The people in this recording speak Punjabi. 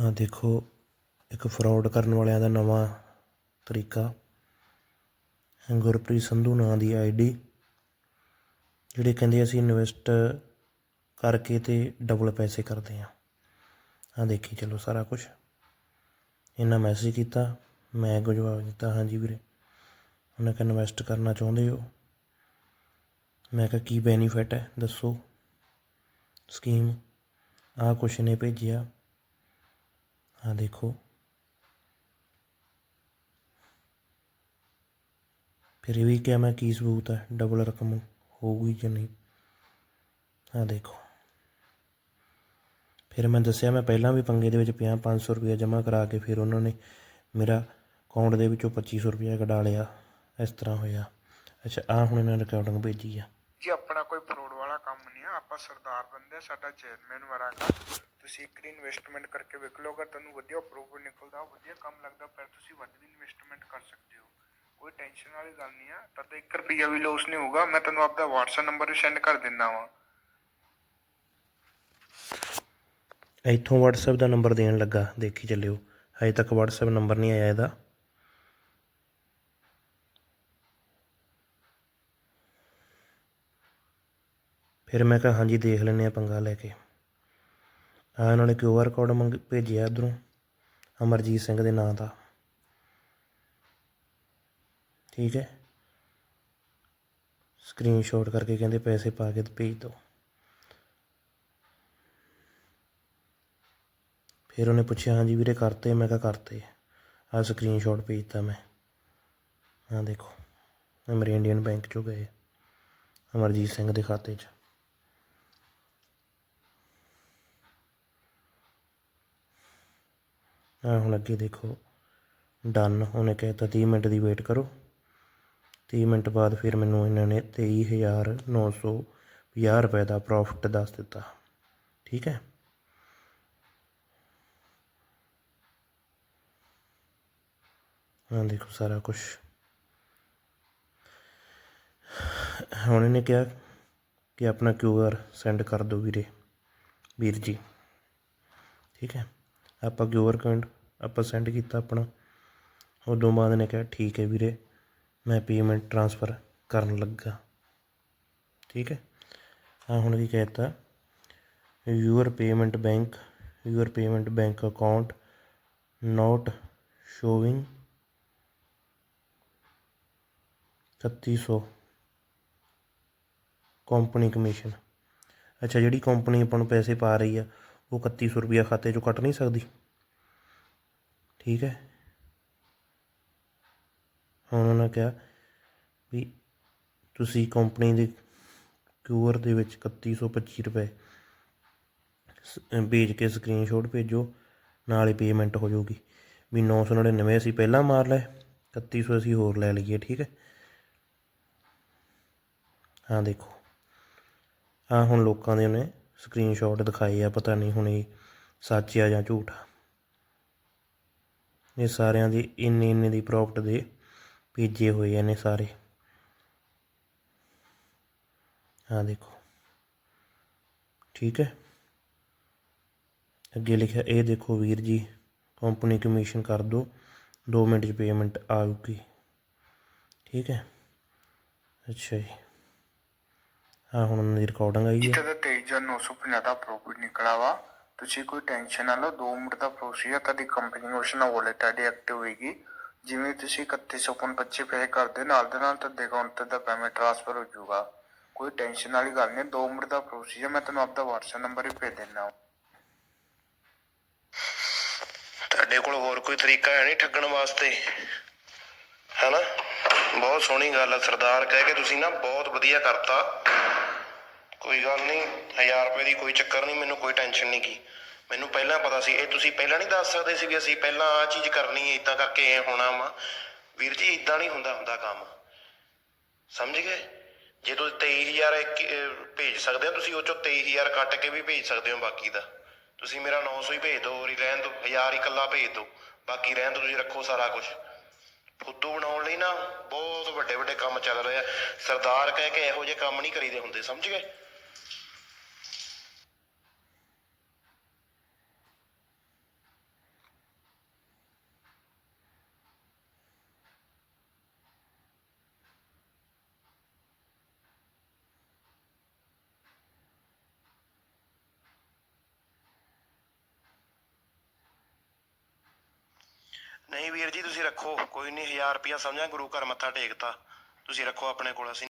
ਆ ਦੇਖੋ, ਇੱਕ ਫਰਾਡ ਕਰਨ ਵਾਲਿਆਂ ਦਾ ਨਵਾਂ ਤਰੀਕਾ। ਗੁਰਪ੍ਰੀਤ ਸੰਧੂ ਨਾਂ ਦੀ ਆਈਡੀ ਜਿਹੜੇ ਕਹਿੰਦੇ ਅਸੀਂ ਇਨਵੈਸਟ ਕਰਕੇ ਤੇ ਡਬਲ ਪੈਸੇ ਕਰਦੇ ਹਾਂ। ਆ ਦੇਖੀ ਚਲੋ ਸਾਰਾ ਕੁਝ ਇਹਨਾਂ ਮੈਸੇਜ ਕੀਤਾ, ਮੈਂ ਅੱਗੋਂ ਜਵਾਬ ਦਿੱਤਾ। ਹਾਂਜੀ ਵੀਰੇ, ਉਹਨਾਂ ਕਹਿੰਦਾ ਇਨਵੈਸਟ ਕਰਨਾ ਚਾਹੁੰਦੇ ਹੋ? ਮੈਂ ਕਿਹਾ ਕੀ ਬੈਨੀਫਿਟ ਹੈ, ਦੱਸੋ। ਸਕੀਮ ਆਹ ਕੁਛ ਨੇ ਭੇਜਿਆ। ਆ ਦੇਖੋ। ਫਿਰ ਵੀ ਕਿਹਾ ਮੈਂ ਕੀ ਸਬੂਤ ਹੈ ਡਬਲ ਰਕਮ ਹੋਊਗੀ ਜਾਂ ਨਹੀਂ। ਆ ਦੇਖੋ। ਫਿਰ ਮੈਂ ਦੱਸਿਆ, ਮੈਂ ਪਹਿਲਾਂ ਵੀ ਪੰਗੇ ਦੇ ਵਿੱਚ ਪਿਆ 500 ਰੁਪਇਆ ਜਮ੍ਹਾਂ ਕਰਾ ਕੇ ਫਿਰ ਉਹਨਾਂ ਨੇ ਮੇਰਾ ਅਕਾਊਂਟ ਦੇ ਵਿੱਚੋਂ 2500 ਰੁਪਇਆ ਕਢਾ ਲਿਆ, ਇਸ ਤਰ੍ਹਾਂ ਹੋਇਆ। ਅੱਛਾ ਆ ਹੁਣ ਇਹਨਾਂ ਨੇ ਰਿਕਾਰਡਿੰਗ ਭੇਜੀ ਆ। ਜੀ ਆਪਣਾ ਕੋਈ ਫਰੋਡ ਵਾਲਾ ਕੰਮ ਨਹੀਂ ਆ, ਆਪਾਂ ਸਰਦਾਰ ਬੰਦੇ ਸਾਡਾ ਚੇਅਰਮੈਨ ਵਰਾਗਾ। ਤੁਸੀਂ ਇੱਕ ਇਨਵੈਸਟਮੈਂਟ ਕਰਕੇ ਵੇਖ ਲਓ, ਅਗਰ ਤੁਹਾਨੂੰ ਵਧੀਆ ਪ੍ਰੋਫਿਟ ਨਿਕਲਦਾ, ਵਧੀਆ ਕੰਮ ਲੱਗਦਾ, ਫਿਰ ਤੁਸੀਂ ਵੱਧ ਵੀ ਇਨਵੈਸਟਮੈਂਟ ਕਰ ਸਕਦੇ ਹੋ। ਕੋਈ ਟੈਨਸ਼ਨ ਵਾਲੀ ਗੱਲ ਨਹੀਂ ਆ। ਤਦ 1 ਰੁਪਿਆ ਵੀ ਲੋਸ ਨਹੀਂ ਹੋਊਗਾ। ਮੈਂ ਤੁਹਾਨੂੰ ਆਪਦਾ WhatsApp ਨੰਬਰ ਵੀ ਸੈਂਡ ਕਰ ਦਿੰਦਾ ਵਾਂ। ਇੱਥੋਂ WhatsApp ਦਾ ਨੰਬਰ ਦੇਣ ਲੱਗਾ। ਦੇਖੀ ਚੱਲਿਓ। ਹਜੇ ਤੱਕ WhatsApp ਨੰਬਰ ਨਹੀਂ ਆਇਆ ਇਹਦਾ। ਫਿਰ ਮੈਂ ਕਿਹਾ, ਹਾਂਜੀ, ਦੇਖ ਲੈਂਦੇ ਆ ਪੰਗਾ ਲੈ ਕੇ। ਹਾਂ, ਇਹਨਾਂ ਨੇ ਕਿਊ ਆਰ ਕੋਡ ਮੰਗ, ਭੇਜਿਆ ਇੱਧਰੋਂ ਅਮਰਜੀਤ ਸਿੰਘ ਦੇ ਨਾਂ ਦਾ। ਠੀਕ ਹੈ? ਸਕਰੀਨਸ਼ਾਟ ਕਰਕੇ ਕਹਿੰਦੇ ਪੈਸੇ ਪਾ ਕੇ ਤੇ ਭੇਜ ਦਿਓ ਫਿਰ ਉਹਨੇ ਪੁੱਛਿਆ, ਹਾਂਜੀ ਵੀਰੇ, ਕਰਤੇ ਮੈਂ ਕਿਹਾ, ਕਰਤੇ ਆਹ ਸਕਰੀਨਸ਼ਾਟ ਭੇਜਤਾ ਮੈਂ। ਆਹ ਦੇਖੋ ਮੇਰੇ ਇੰਡੀਅਨ ਬੈਂਕ ਚੋਂ ਗਏ ਅਮਰਜੀਤ ਸਿੰਘ ਦੇ ਖਾਤੇ 'ਚ। ਹੁਣ ਅੱਗੇ ਦੇਖੋ ਡਨ ਉਹਨੇ ਕਹਿਤਾ 30 ਮਿੰਟ ਦੀ ਵੇਟ ਕਰੋ। 30 ਮਿੰਟ ਬਾਅਦ ਫਿਰ ਮੈਨੂੰ ਇਹਨਾਂ ਨੇ 23950 ਰੁਪਏ ਦਾ ਪ੍ਰੋਫਿਟ ਦੱਸ ਦਿੱਤਾ। ਠੀਕ ਹੈ? ਹਾਂ ਦੇਖੋ ਸਾਰਾ ਕੁਝ ਹੁਣ ਇਹਨੇ ਕਿਹਾ ਕਿ ਆਪਣਾ ਕਿਊਆਰ ਸੈਂਡ ਕਰ ਦਿਓ ਵੀਰੇ, ਵੀਰ ਜੀ। ਠੀਕ ਹੈ? ਆਪਾਂ ਕਿਊਆਰ ਕੋਡ ਆਪਾਂ ਸੈਂਡ ਕੀਤਾ ਆਪਣਾ। ਉਦੋਂ ਬਾਅਦ ਨੇ ਕਿਹਾ, ਠੀਕ ਹੈ ਵੀਰੇ, ਮੈਂ ਪੇਮੈਂਟ ਟ੍ਰਾਂਸਫਰ ਕਰਨ ਲੱਗਾ। ਠੀਕ ਹੈ? ਆ ਹੁਣ ਕੀ ਕਹਿਤਾ? Your payment bank your payment bank account not showing 3100 company commission ਅੱਛਾ, ਜਿਹੜੀ ਕੰਪਨੀ ਆਪਾਂ ਨੂੰ ਪੈਸੇ ਪਾ ਰਹੀ ਆ ਉਹ 3100 ਰੁਪਿਆ ਖਾਤੇ ਚੋਂ ਕੱਟ ਨਹੀਂ ਸਕਦੀ। ਠੀਕ ਹੈ। ਹੁਣ ਉਹਨਾਂ ਨੇ ਕਿਹਾ ਵੀ ਤੁਸੀਂ ਕੰਪਨੀ ਦੇ ਕਿਊਆਰ ਦੇ ਵਿੱਚ 3125 ਰੁਪਏ ਭੇਜ ਕੇ ਸਕਰੀਨਸ਼ਾਟ ਭੇਜੋ, ਨਾਲ ਹੀ ਪੇਮੈਂਟ ਹੋ ਜਾਊਗੀ। ਵੀ 999 ਅਸੀਂ ਪਹਿਲਾਂ ਮਾਰ ਲਏ 3100 ਅਸੀਂ ਹੋਰ ਲੈ ਲਈਏ, ਠੀਕ ਹੈ। ਹਾਂ ਦੇਖੋ। ਆ ਹੁਣ ਲੋਕਾਂ ਦੇ ਉਹਨੇ ਸਕਰੀਨਸ਼ੋਟ ਦਿਖਾਏ ਆ, ਪਤਾ ਨਹੀਂ ਹੁਣ ਇਹ ਸੱਚ ਆ ਜਾਂ ਝੂਠ ਆ। ਇਹ ਸਾਰਿਆਂ ਦੀ, ਇੰਨੇ ਇੰਨੇ ਦੀ ਪ੍ਰੋਫਿਟ ਦੇ ਭੇਜੇ ਹੋਏ ਆ ਨੇ ਸਾਰੇ। ਆ ਦੇਖੋ। ਠੀਕ ਹੈ। ਅੱਗੇ ਲਿਖਿਆ, ਇਹ ਦੇਖੋ ਵੀਰ ਜੀ ਕੰਪਨੀ ਕਮਿਸ਼ਨ ਕਰ ਦਿਓ 2 ਮਿੰਟ 'ਚ ਪੇਮੈਂਟ ਆਊਗੀ ਠੀਕ ਹੈ। ਅੱਛਾ ਜੀ। ਹਾਂ ਹੁਣ ਉਹਨਾਂ ਦੀ ਰਿਕਾਰਡਿੰਗ ਆਈ ਹੈ। ਜਿੱਥੇ ਦਾ 23950 ਦਾ ਪ੍ਰੋਫਿਟ ਨਿਕਲਾ ਵਾ। ਤੁਸੀਂ ਕੋਈ ਟੈਨਸ਼ਨ ਨਾ ਲਓ 2 ਮਿੰਟ ਦਾ ਪ੍ਰੋਸੀਜਰ ਤੁਹਾਡੀ ਕੰਪਨੀ ਉਸ ਨਾਲ ਵਾਲਟ ਤੁਹਾਡੀ ਐਕਟਿਵ ਹੋਏਗੀ। ਜਿਵੇਂ ਤੁਸੀਂ 3125 ਪੇ ਕਰਦੇ ਨਾਲ ਦੇ ਨਾਲ ਤੁਹਾਡੇ ਅਕਾਊਂਟ ਤੇ ਦਾ ਪੇਮੈਂਟ ਟ੍ਰਾਂਸਫਰ ਹੋ ਜਾਊਗਾ। ਕੋਈ ਟੈਨਸ਼ਨ ਵਾਲੀ ਗੱਲ ਨਹੀਂ 2 ਮਿੰਟ ਦਾ ਪ੍ਰੋਸੀਜਰ ਮੈਂ ਤੁਹਾਨੂੰ ਆਪਦਾ WhatsApp ਨੰਬਰ ਹੀ ਭੇਜ ਦਿੰਦਾ ਤੁਹਾਡੇ ਕੋਲ ਹੋਰ ਕੋਈ ਤਰੀਕਾ ਹੈ ਨਹੀਂ ਠੱਗਣ ਵਾਸਤੇ? ਹੈਨਾ? ਬਹੁਤ ਸੋਹਣੀ ਗੱਲ ਆ ਸਰਦਾਰ ਕਹਿ ਕੇ ਤੁਸੀਂ ਨਾ ਬਹੁਤ ਵਧੀਆ ਕਰਤਾ। ਕੋਈ ਗੱਲ ਨਹੀਂ 1000 ਰੁਪਏ ਦੀ ਕੋਈ ਚੱਕਰ ਨਹੀਂ, ਮੈਨੂੰ ਕੋਈ ਟੈਨਸ਼ਨ ਨਹੀਂ ਕੀ ਮੈਨੂੰ ਪਹਿਲਾਂ ਪਤਾ ਸੀ, ਇਹ ਤੁਸੀਂ ਪਹਿਲਾਂ ਨਹੀਂ ਦੱਸ ਸਕਦੇ ਸੀ ਵੀ ਅਸੀਂ ਪਹਿਲਾਂ ਆ ਚੀਜ਼ ਕਰਨੀ ਹੈ ਇਦਾਂ ਕਰਕੇ ਇਹ ਹੋਣਾ ਵਾ। ਵੀਰ ਜੀ ਇਦਾਂ ਨਹੀਂ ਹੁੰਦਾ ਹੁੰਦਾ ਕੰਮ। ਸਮਝ ਗਏ? ਜੇ ਤੁਸੀਂ 23000 ਭੇਜ ਸਕਦੇ ਹੋ, ਤੁਸੀਂ ਉਹ ਚੋਂ 23000 ਕੱਟ ਕੇ ਵੀ ਭੇਜ ਸਕਦੇ ਹੋ ਬਾਕੀ ਦਾ। ਤੁਸੀਂ ਮੇਰਾ 900 ਹੀ ਭੇਜ ਦਿਓ, ਹੋਰ ਰਹਿਣ ਦਿਓ 1000 ਇਕੱਲਾ ਭੇਜ ਦਿਓ। ਬਾਕੀ ਰਹਿਣ ਦਿਓ, ਤੁਸੀਂ ਰੱਖੋ ਸਾਰਾ ਕੁਝ ਫੁੱਦੂ ਬਣਾਉਣ ਲਈ ਨਾ ਬਹੁਤ ਵੱਡੇ ਵੱਡੇ ਕੰਮ ਚੱਲ ਰਹੇ ਆ। ਸਰਦਾਰ ਕਹਿ ਕੇ ਇਹੋ ਜਿਹੇ ਕੰਮ ਨਹੀਂ ਕਰੀਦੇ ਹੁੰਦੇ, ਸਮਝ ਗਏ? ਨਹੀਂ ਵੀਰ ਜੀ, ਤੁਸੀਂ ਰੱਖੋ। ਕੋਈ ਨਹੀਂ 1000 ਰੁਪਿਆ ਸਮਝਾਂ, ਗੁਰੂ ਘਰ ਮੱਥਾ ਟੇਕਤਾ। ਤੁਸੀਂ ਰੱਖੋ ਆਪਣੇ ਕੋਲ, ਅਸੀਂ